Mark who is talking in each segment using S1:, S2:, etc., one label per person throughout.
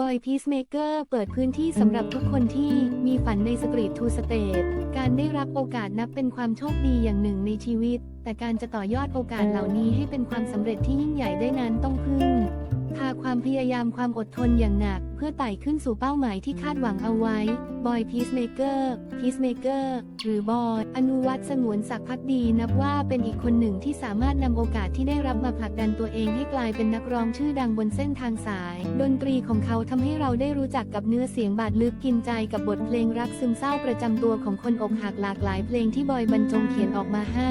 S1: บอยพีซเมเกอร์เปิดพื้นที่สำหรับทุกคนที่มีฝันในสตรีททูสเตทการได้รับโอกาสนับเป็นความโชคดีอย่างหนึ่งในชีวิต แต่การจะต่อยอดโอกาสเหล่านี้ให้เป็นความสำเร็จที่ยิ่งใหญ่ได้นั้นต้องพึ่ง พาความพยายามความอดทนอย่างหนัก เพื่อไต่ขึ้นสู่เป้าหมายที่คาดหวังเอาไว้ บอยพีซเมเกอร์พีซเมเกอร์หรือบอยอนุวัตสงวนศักดิ์พักดีนับว่าเป็นอีกคนหนึ่งที่สามารถนำโอกาสที่ได้รับมาผลักดันตัวเองให้กลายเป็นนักร้องชื่อดังบนเส้นทางสาย ดนตรีของเขาทำให้เราได้รู้จักกับเนื้อเสียงบาดลึกกินใจกับบทเพลงรักซึมเศร้าประจำตัวของคนอกหักหลากหลายเพลงที่บอยบรรจงเขียนออกมาให้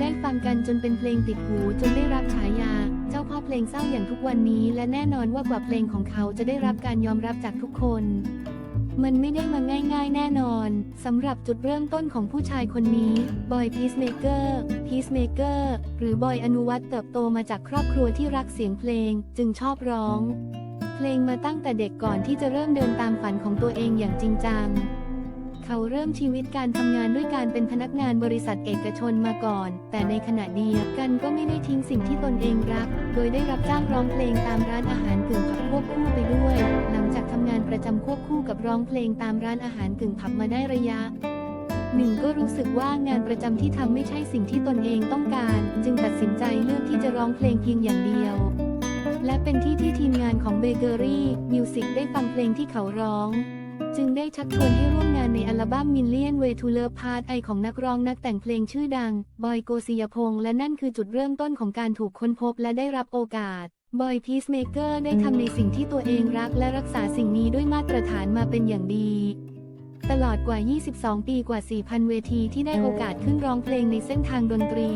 S1: ได้ฟังกันจนเป็นเพลงติดหูจนได้รับฉายา เจ้าพ่อเพลงเศร้าอย่างทุกวันนี้และแน่นอนว่ากว่าเพลงของเขาจะได้รับการยอมรับจากทุกคน มันไม่ได้มาง่าย ๆ แน่นอนสำหรับจุดเริ่มต้นของผู้ชายคนนี้บอยพีซเมเกอร์พีซเมเกอร์หรือบอยอนุวัตเติบโตมาจากครอบครัวที่รักเสียงเพลง จึงชอบร้อง เพลงมาตั้งแต่เด็กก่อนที่จะเริ่มเดินตามฝันของตัวเองอย่างจริงจัง เขาเริ่มชีวิตการทำงานด้วยการเป็นพนักงานบริษัทเอกชนมาก่อน แต่ในขณะเดียวกันก็ไม่ได้ทิ้งสิ่งที่ตนเองรัก โดยได้รับจ้างร้องเพลงตามร้านอาหารกึ่งผับควบคู่ไปด้วย หลังจากทำงานประจำควบคู่กับร้องเพลงตามร้านอาหารกึ่งผับมาได้ระยะหนึ่งก็รู้สึกว่างานประจำที่ทำไม่ใช่สิ่งที่ตนเองต้องการ จึงตัดสินใจเลือกที่จะร้องเพลงเพียงอย่างเดียว และเป็นที่ที่ทีมงานของเบเกอรี่มิวสิกได้ฟังเพลงที่เขาร้อง จึงได้ชักชวนให้ร่วมงานในอัลบั้ม Million Way to Love Part I ของนักร้องนักแต่งเพลงชื่อดัง บอยโกศิยพงษ์และนั่นคือจุดเริ่มต้นของการถูกค้นพบและได้รับโอกาสบอยพีซเมเกอร์ได้ทำในสิ่งที่ตัวเองรักและรักษาสิ่งนี้ด้วยมาตรฐานมาเป็นอย่างดี ตลอดกว่า 22 ปีกว่า 4,000 เวทีที่ได้โอกาสขึ้นร้องเพลงในเส้นทางดนตรี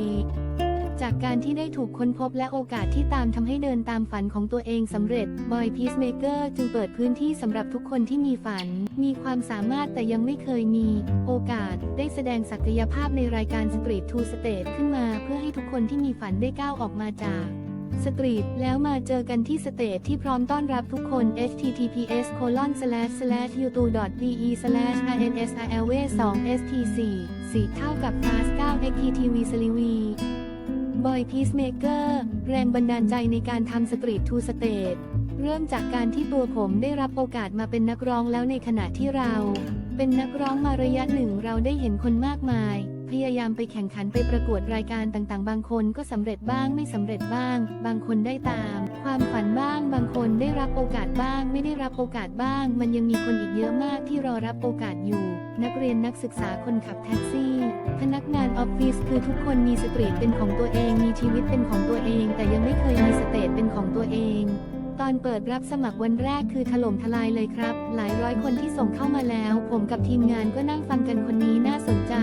S1: จากการที่ได้ถูกค้นพบและโอกาสที่ตามทำให้เดินตามฝันของตัวเองสำเร็จ บอยพีซเมเกอร์จึงเปิดพื้นที่สำหรับทุกคนที่มีฝัน มีความสามารถแต่ยังไม่เคยมี โอกาสได้แสดงศักยภาพในรายการ Street to Stage ขึ้นมา เพื่อให้ทุกคนที่มีฝันได้ก้าวออกมาจากสตรีทแล้วมาเจอกันที่สเตจที่พร้อมต้อนรับทุกคน https colon slash slash youtube be slash insrlv 2 st 4 4เท่ากับ fast 9 xttv สลิวี บอยพีซเมเกอร์แรงบันดาลใจในการทำสตรีททูสเตทเริ่มจากการที่ตัวผมได้รับโอกาสมาเป็นนักร้องแล้วในขณะที่เรา เป็นนักร้องมาระยะหนึ่งเราได้เห็นคนมากมาย พยายามไปแข่งขันไปประกวดรายการต่างๆ บางคนก็สำเร็จบ้างไม่สำเร็จบ้าง บางคนได้ตาม ความฝันบ้าง บางคนได้รับโอกาสบ้าง ไม่ได้รับโอกาสบ้าง มันยังมีคนอีกเยอะมากที่รอรับโอกาสอยู่ นักเรียนนักศึกษาคนขับแท็กซี่ พนักงานออฟฟิศคือทุกคนมีสตรีทเป็นของตัวเอง มีชีวิตเป็นของตัวเอง แต่ยังไม่เคยมีสเตทเป็นของตัวเอง ตอนเปิดรับสมัครวันแรกคือถล่มทลายเลยครับ หลายร้อยคนที่ส่งเข้ามาแล้ว ผมกับทีมงานก็นั่งฟังกันคนนี้น่าสนใจ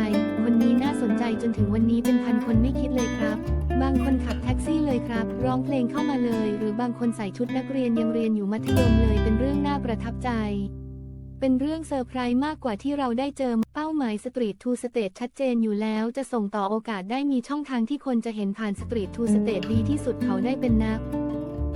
S1: คนนี้น่าสนใจจนถึงวันนี้เป็นพันคนไม่คิดเลยครับ บางคนขับแท็กซี่เลยครับ ร้องเพลงเข้ามาเลย หรือบางคนใส่ชุดนักเรียนยังเรียนอยู่มัธยมเลยเป็นเรื่องน่าประทับใจเป็นเรื่องเซอร์ไพรส์มากกว่าที่เราได้เจอเป้าหมายสตรีททูสเตทชัดเจนอยู่แล้วจะส่งต่อโอกาสได้มีช่องทางที่คนจะเห็นผ่านสตรีททูสเตทดีที่สุดเขาได้เป็นนัก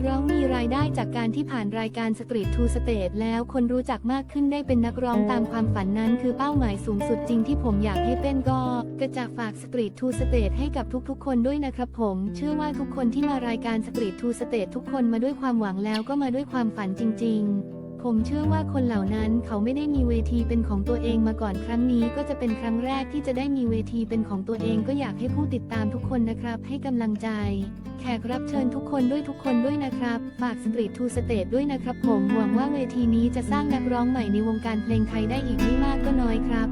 S1: ร้องมีรายได้จากการที่ผ่านรายการสตรีททูสเตทแล้วคนรู้จักมากขึ้นได้เป็นนักร้องตามความฝันนั้น คือเป้าหมายสูงสุดจริงที่ผมอยากให้เป็นก็กระจากฝากสตรีททูสเตทให้กับทุกๆ คนด้วยนะครับผม เชื่อว่าทุกคนที่มารายการสตรีททูสเตททุกคนมาด้วยความหวังแล้วก็มาด้วยความฝันจริง ๆ ผมเชื่อว่าคนเหล่านั้นเขาไม่ได้มีเวทีเป็นของตัวเองมาก่อนครั้งนี้ก็จะเป็นครั้งแรกที่จะได้มีเวทีเป็นของตัวเองก็อยากให้ผู้ติดตามทุกคนนะครับ ให้กำลังใจ แขกรับเชิญทุกคนด้วยทุกคนด้วยนะครับ ฝากสตรีททูสเตทด้วยนะครับผมหวังว่าเวทีนี้จะสร้างนักร้องใหม่ในวงการเพลงไทยได้อีกไม่มากก็น้อยครับ